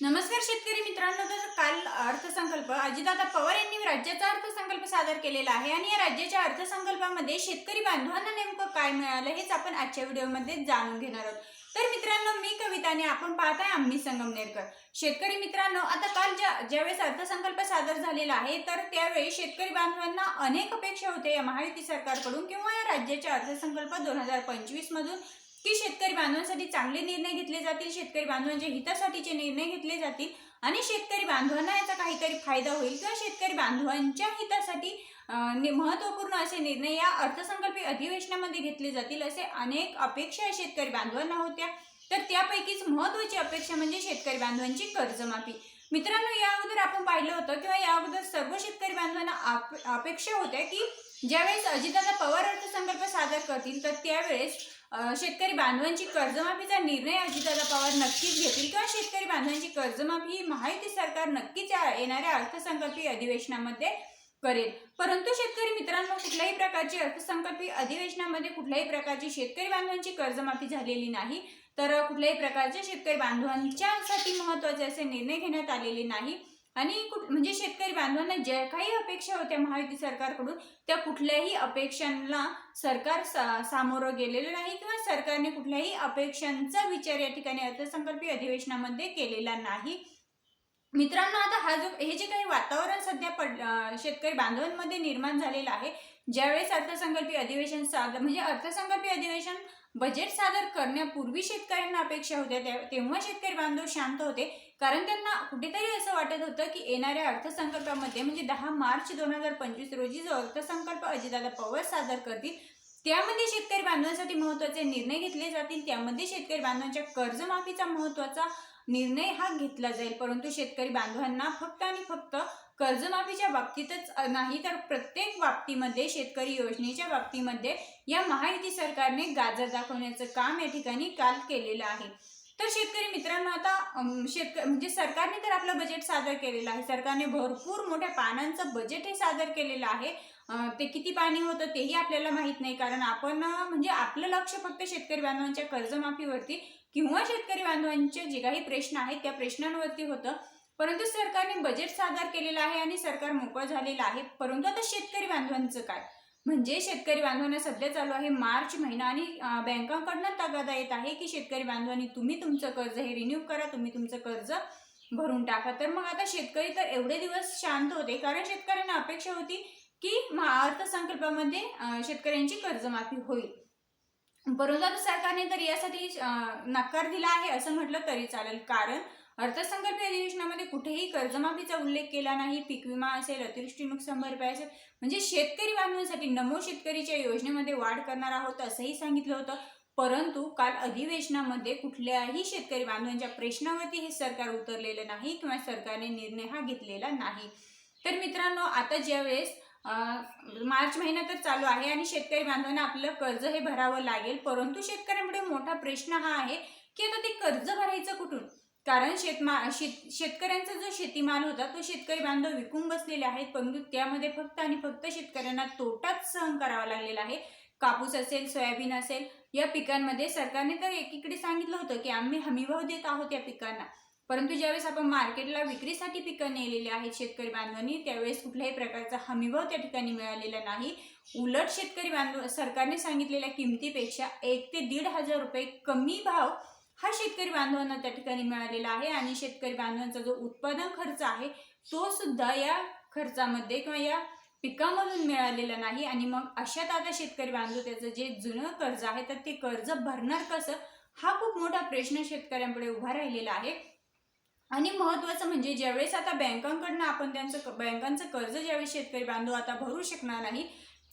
नमस्कार शेतकरी मित्रांनो तर काल अर्थसंकल्प अजितदादा पवार यांनी राज्याचा अर्थसंकल्प सादर केलेला आहे आणि या राज्याच्या अर्थसंकल्पामध्ये शेतकरी बांधवांना नेमकं काय मिळालं हेच आपण आजच्या व्हिडिओमध्ये जाणून घेणार आहोत. तर मित्रांनो मी कविताने आपण आपण पाहताय आम्ही संगमनेरकर शेतकरी मित्रांनो आता काल ज्या ज्यावेळेस अर्थसंकल्प सादर झालेला आहे तर त्यावेळी शेतकरी बांधवांना अनेक अपेक्षा होते या महायुती सरकारकडून किंवा या राज्याच्या अर्थसंकल्प दोन हजार पंचवीस मधून की शेतकरी बांधवांसाठी चांगले निर्णय घेतले जातील शेतकरी बांधवांच्या हितासाठीचे निर्णय घेतले जातील आणि शेतकरी बांधवांना याचा काहीतरी फायदा होईल किंवा शेतकरी बांधवांच्या हितासाठी अं, महत्त्वपूर्ण असे निर्णय या अर्थसंकल्पीय अधिवेशनामध्ये घेतले जातील असे अनेक अपेक्षा शेतकरी बांधवांना होत्या. तर त्यापैकीच महत्त्वाची अपेक्षा म्हणजे शेतकरी बांधवांची कर्जमाफी. मित्रांनो या अगोदर आपण पाहिलं होतं किंवा या अगोदर सर्व शेतकरी बांधवांना आप- अपेक्षा होत्या की ज्यावेळेस अजितदादा पवार अर्थसंकल्प सादर करतील तर त्यावेळेस शेतकरी बांधवांची कर्जमाफीचा निर्णय अजितदादा पवार नक्कीच घेतील किंवा शेतकरी बांधवांची कर्जमाफी ही महायुती सरकार नक्कीच येणाऱ्या अर्थसंकल्पीय अधिवेशनामध्ये करेल. परंतु शेतकरी मित्रांनो कुठल्याही प्रकारची अर्थसंकल्पीय अधिवेशनामध्ये कुठल्याही प्रकारची शेतकरी बांधवांची कर्जमाफी झालेली नाही तर कुठल्याही प्रकारच्या शेतकरी बांधवांच्यासाठी महत्त्वाचे असे निर्णय घेण्यात आलेले नाही. आणि कुठ म्हणजे शेतकरी बांधवांना ज्या काही अपेक्षा होत्या महायुती सरकारकडून त्या कुठल्याही अपेक्षांना सरकार सा सामोरं गेलेलं नाही किंवा सरकारने कुठल्याही अपेक्षांचा विचार या ठिकाणी अर्थसंकल्पीय अधिवेशनामध्ये केलेला नाही. मित्रांनो आता हा जो हे जे काही वातावरण सध्या पड शेतकरी बांधवांमध्ये निर्माण झालेलं आहे ज्यावेळेस अर्थसंकल्पीय अधिवेशन सादर म्हणजे अर्थसंकल्पीय अधिवेशन बजेट सादर करण्यापूर्वी शेतकऱ्यांना अपेक्षा होत्या तेव्हा शेतकरी बांधव शांत होते. कारण त्यांना कुठेतरी असं वाटत होतं की येणाऱ्या अर्थसंकल्पामध्ये म्हणजे दहा मार्च दोन हजार पंचवीस रोजी जो अर्थसंकल्प अजितदादा पवार सादर करतील त्यामध्ये शेतकरी बांधवांसाठी महत्त्वाचे निर्णय घेतले जातील. त्यामध्ये शेतकरी बांधवांच्या कर्जमाफीचा महत्त्वाचा निर्णय हा घेतला जाईल. परंतु शेतकरी बांधवांना फक्त आणि फक्त कर्जमाफीच्या बाबतीतच नाही तर प्रत्येक बाबतीमध्ये शेतकरी योजनेच्या बाबतीमध्ये या महायुती सरकारने गाजर दाखवण्याचं काम या ठिकाणी काल केलेलं आहे. तर शेतकरी मित्रांनो आता शेतक म्हणजे सरकारने तर आपलं बजेट सादर केलेलं आहे. सरकारने भरपूर मोठ्या पानांचं बजेट हे सादर केलेलं आहे. ते किती पाणी होतं तेही आपल्याला माहीत नाही. कारण आपण म्हणजे आपलं लक्ष फक्त शेतकरी बांधवांच्या कर्जमाफीवरती किंवा शेतकरी बांधवांचे जे काही प्रश्न आहेत त्या प्रश्नांवरती होतं. परंतु सरकारने बजेट सादर केलेलं आहे आणि सरकार मोकळं झालेलं आहे. परंतु आता शेतकरी बांधवांचं काय? म्हणजे शेतकरी बांधवांना सध्या चालू आहे मार्च महिना आणि बँकांकडनं तगादा येत आहे की शेतकरी बांधवांनी तुम्ही तुमचं कर्ज हे रिन्यू करा तुम्ही तुमचं कर्ज भरून टाका. तर मग आता शेतकरी तर एवढे दिवस शांत होते कारण शेतकऱ्यांना अपेक्षा होती की अर्थसंकल्पामध्ये शेतकऱ्यांची कर्जमाफी होईल. परंतु आता सरकारने तर यासाठी नकार दिला आहे असं म्हटलं तरी चालेल. कारण अर्थसंकल्पीय अधिवेशनामध्ये कुठेही कर्जमाफीचा उल्लेख केला नाही पीक विमा असेल अतिवृष्टी नुकसान भरपाई असेल. म्हणजे शेतकरी बांधवांसाठी नमो शेतकरीच्या योजनेमध्ये वाढ करणार आहोत असंही सांगितलं होतं. परंतु काल अधिवेशनामध्ये कुठल्याही शेतकरी बांधवांच्या प्रश्नावरती हे सरकार उतरलेलं नाही किंवा सरकारने निर्णय हा घेतलेला नाही. तर मित्रांनो आता ज्यावेळेस मार्च महिना तर चालू आहे आणि शेतकरी बांधवांना आपलं कर्ज हे भरावं लागेल परंतु शेतकऱ्यांपुढे मोठा प्रश्न हा आहे की आता ते कर्ज भरायचं कुठून? कारण शेतमा शेत शेतकऱ्यांचा जो शेतीमाल होता तो शेतकरी बांधव विकून बसलेले आहेत. परंतु त्यामध्ये फक्त आणि फक्त शेतकऱ्यांना तोटाच सहन करावा लागलेला आहे. कापूस असेल सोयाबीन असेल या पिकांमध्ये सरकारने तर एकीकडे सांगितलं होतं की आम्ही हमीभाव देत आहोत या पिकांना. परंतु ज्यावेळेस आपण मार्केटला विक्रीसाठी पिकं नेलेली आहेत शेतकरी बांधवांनी त्यावेळेस कुठल्याही प्रकारचा हमीभाव त्या ठिकाणी मिळालेला नाही. उलट शेतकरी बांधव सरकारने सांगितलेल्या किमतीपेक्षा एक ते दीड हजार रुपये कमी भाव हा शेतकरी बांधवांना त्या ठिकाणी मिळालेला आहे आणि शेतकरी बांधवांचा जो उत्पादन खर्च आहे तो सुद्धा या खर्चामध्ये किंवा या पिकामधून मिळालेला नाही. आणि मग अशात आता शेतकरी बांधव त्याचं जे जुनं कर्ज आहे तर ते कर्ज भरणार कसं? हा खूप मोठा प्रश्न शेतकऱ्यांपुढे उभा राहिलेला आहे. आणि महत्त्वाचं म्हणजे ज्यावेळेस आता बँकांकडनं आपण त्यांचं बँकांचं कर्ज ज्यावेळेस शेतकरी बांधव आता भरू शकणार नाही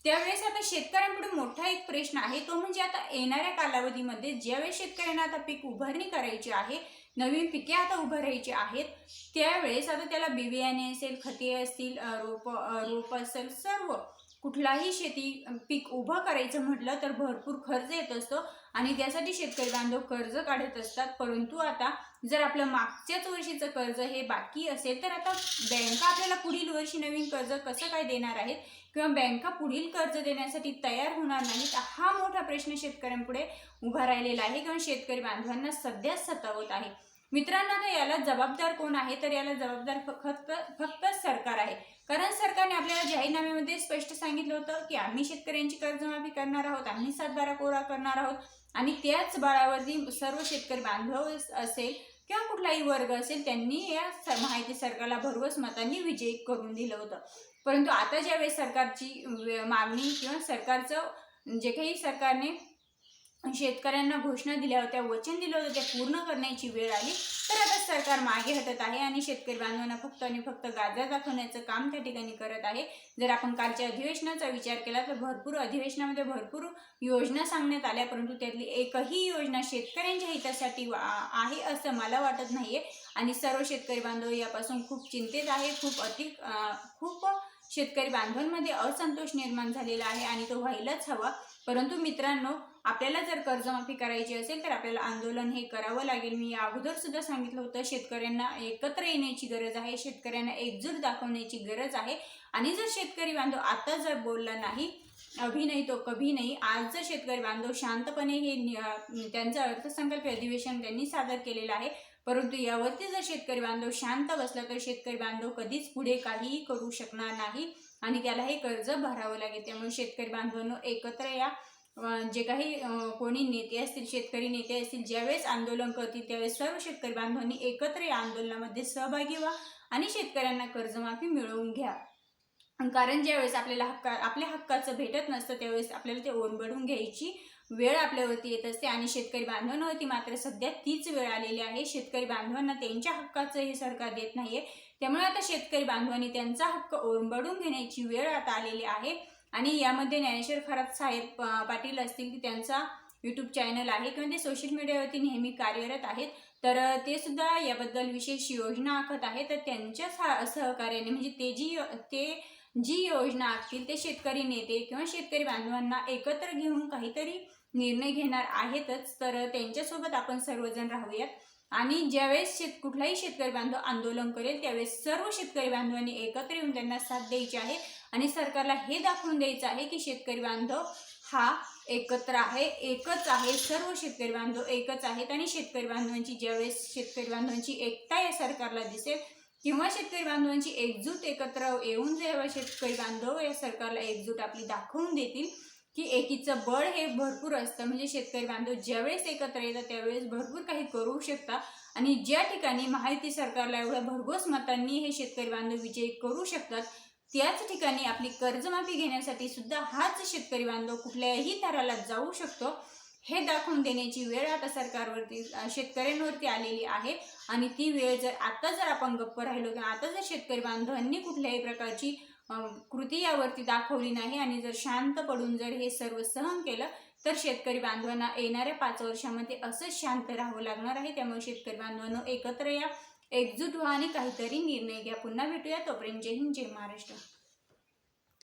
त्यावेळेस आता शेतकऱ्यांपुढे मोठा एक प्रश्न आहे तो म्हणजे आता येणाऱ्या कालावधीमध्ये ज्यावेळेस शेतकऱ्यांना आता पीक उभारणी करायची आहे नवीन पिके आता उभारायची आहेत त्यावेळेस आता त्याला बी असेल खते असतील रोप रोप असेल सर्व कुठलाही शेती पीक उभं करायचं म्हटलं तर भरपूर खर्च येत असतो आणि त्यासाठी शेतकरी बांधव कर्ज काढत असतात. परंतु आता जर आपलं मागच्याच वर्षीचं कर्ज हे बाकी असेल तर आता बँका आपल्याला पुढील वर्षी नवीन कर्ज कसं काय देणार आहेत? किंवा बँका पुढील कर्ज देण्यासाठी तयार होणार नाहीत हा मोठा प्रश्न शेतकऱ्यांपुढे उभा राहिलेला आहे. किंवा शेतकरी बांधवांना सध्या सतावत आहे. मित्रांनो तर याला जबाबदार कोण आहे? तर याला जबाबदार फक्त फक्त सरकार आहे. कारण सरकारने आपल्याला जाहीरनाम्यामध्ये स्पष्ट सांगितलं होतं की आम्ही शेतकऱ्यांची कर्जमाफी करणार आहोत आम्ही सातबारा कोरा करणार आहोत आणि त्याच बळावरती सर्व शेतकरी बांधव असेल किंवा कुठलाही वर्ग असेल त्यांनी या स- माहिती सरकारला भरवस मतांनी विजयी करून दिलं होतं. परंतु आता ज्यावेळेस सरकारची मागणी किंवा सरकारचं जे काही सरकारने शेतकऱ्यांना घोषणा दिल्या होत्या वचन दिलं होतं त्या पूर्ण करण्याची वेळ आली. तर आता सरकार मागे हटत आहे आणि शेतकरी बांधवांना फक्त आणि फक्त गाजर दाखवण्याचं काम त्या ठिकाणी करत आहे. जर आपण कालच्या अधिवेशनाचा विचार केला तर भरपूर अधिवेशनामध्ये भरपूर योजना सांगण्यात आल्या परंतु त्यातली एकही योजना शेतकऱ्यांच्या हितासाठी आहे असं मला वाटत नाहीये. आणि सर्व शेतकरी बांधव यापासून खूप चिंतेत आहे खूप अति खूप शेतकरी बांधवांमध्ये असंतोष निर्माण झालेला आहे आणि तो व्हायलाच हवा. परंतु मित्रांनो आपल्याला जर कर्जमाफी करायची असेल तर आपल्याला आंदोलन हे करावं लागेल. मी या अगोदर सुद्धा सांगितलं होतं शेतकऱ्यांना एकत्र येण्याची गरज आहे शेतकऱ्यांना एकजूट दाखवण्याची गरज आहे. आणि जर शेतकरी बांधव आता जर बोलला नाही अभी नाही तो कभी नाही आज जर शेतकरी बांधव शांतपणे हे त्यांचं अर्थसंकल्प अधिवेशन त्यांनी सादर केलेलं आहे परंतु यावरती जर शेतकरी बांधव शांत बसला तर शेतकरी बांधव कधीच पुढे काहीही करू शकणार नाही. आणि त्याला हे कर्ज भरावं लागेल. त्यामुळे शेतकरी बांधवांनो एकत्र या. जे काही कोणी नेते असतील शेतकरी नेते असतील ज्यावेळेस आंदोलन करतील त्यावेळेस सर्व शेतकरी बांधवांनी एकत्र या आंदोलनामध्ये सहभागी व्हा आणि शेतकऱ्यांना कर्जमाफी मिळवून घ्या. कारण ज्यावेळेस आपल्याला हक्का आपल्या हक्काचं भेटत नसतं त्यावेळेस आपल्याला ते ओरबडून घ्यायची वेळ आपल्यावरती येत असते आणि शेतकरी बांधवांवरती मात्र सध्या तीच वेळ आलेली आहे. शेतकरी बांधवांना त्यांच्या हक्काचं हे सरकार देत नाहीये. त्यामुळे आता शेतकरी बांधवांनी त्यांचा हक्क ओरबडून घेण्याची वेळ आता आलेली आहे. आणि यामध्ये ज्ञानेश्वर खरात साहेब पाटील असतील की त्यांचा यूट्यूब चॅनल आहे किंवा ते सोशल मीडियावरती नेहमी कार्यरत आहेत. तर ते सुद्धा याबद्दल विशेष योजना आखत आहेत. तर त्यांच्या सा- सहकार्याने म्हणजे ते जी ते जी योजना आखतील ते शेतकरी नेते किंवा शेतकरी बांधवांना एकत्र घेऊन काहीतरी निर्णय घेणार आहेतच. तर त्यांच्यासोबत आपण सर्वजण राहूयात. आणि ज्यावेळेस शेत कुठलाही शेतकरी बांधव आंदोलन करेल त्यावेळेस सर्व शेतकरी बांधवांनी एकत्र येऊन त्यांना साथ द्यायची आहे आणि सरकारला हे दाखवून द्यायचं आहे की शेतकरी बांधव हा एकत्र आहे एकच आहे सर्व शेतकरी बांधव एकच आहेत आणि शेतकरी बांधवांची ज्यावेळेस शेतकरी बांधवांची एकता या सरकारला दिसेल किंवा शेतकरी बांधवांची एकजूट एकत्र येऊन जेव्हा शेतकरी बांधव या सरकारला एकजूट आपली दाखवून देतील की एकीचं बळ हे भरपूर असतं. म्हणजे शेतकरी बांधव ज्यावेळेस एकत्र येतात त्यावेळेस भरपूर काही करू शकतात. आणि ज्या ठिकाणी माहिती सरकारला एवढ्या भरघोस मतांनी हे शेतकरी बांधव विजयी करू शकतात त्याच ठिकाणी आपली कर्जमाफी घेण्यासाठी सुद्धा हाच शेतकरी बांधव कुठल्याही थराला जाऊ शकतो. हे दाखवून देण्याची वेळ आता सरकारवरती शेतकऱ्यांवरती आलेली आहे. आणि ती वेळ जर आता जर आपण गप्प राहिलो किंवा आता जर शेतकरी बांधवांनी कुठल्याही प्रकारची कृती यावरती दाखवली नाही आणि जर शांत पडून जर हे सर्व सहन केलं तर शेतकरी बांधवांना येणाऱ्या पाच वर्षामध्ये असंच शांत राहावं लागणार आहे. त्यामुळे शेतकरी बांधवांनो एकत्र या एकजूट व्हा आणि काहीतरी निर्णय घ्या. पुन्हा भेटूया. तोपर्यंत जय हिंद जय महाराष्ट्र.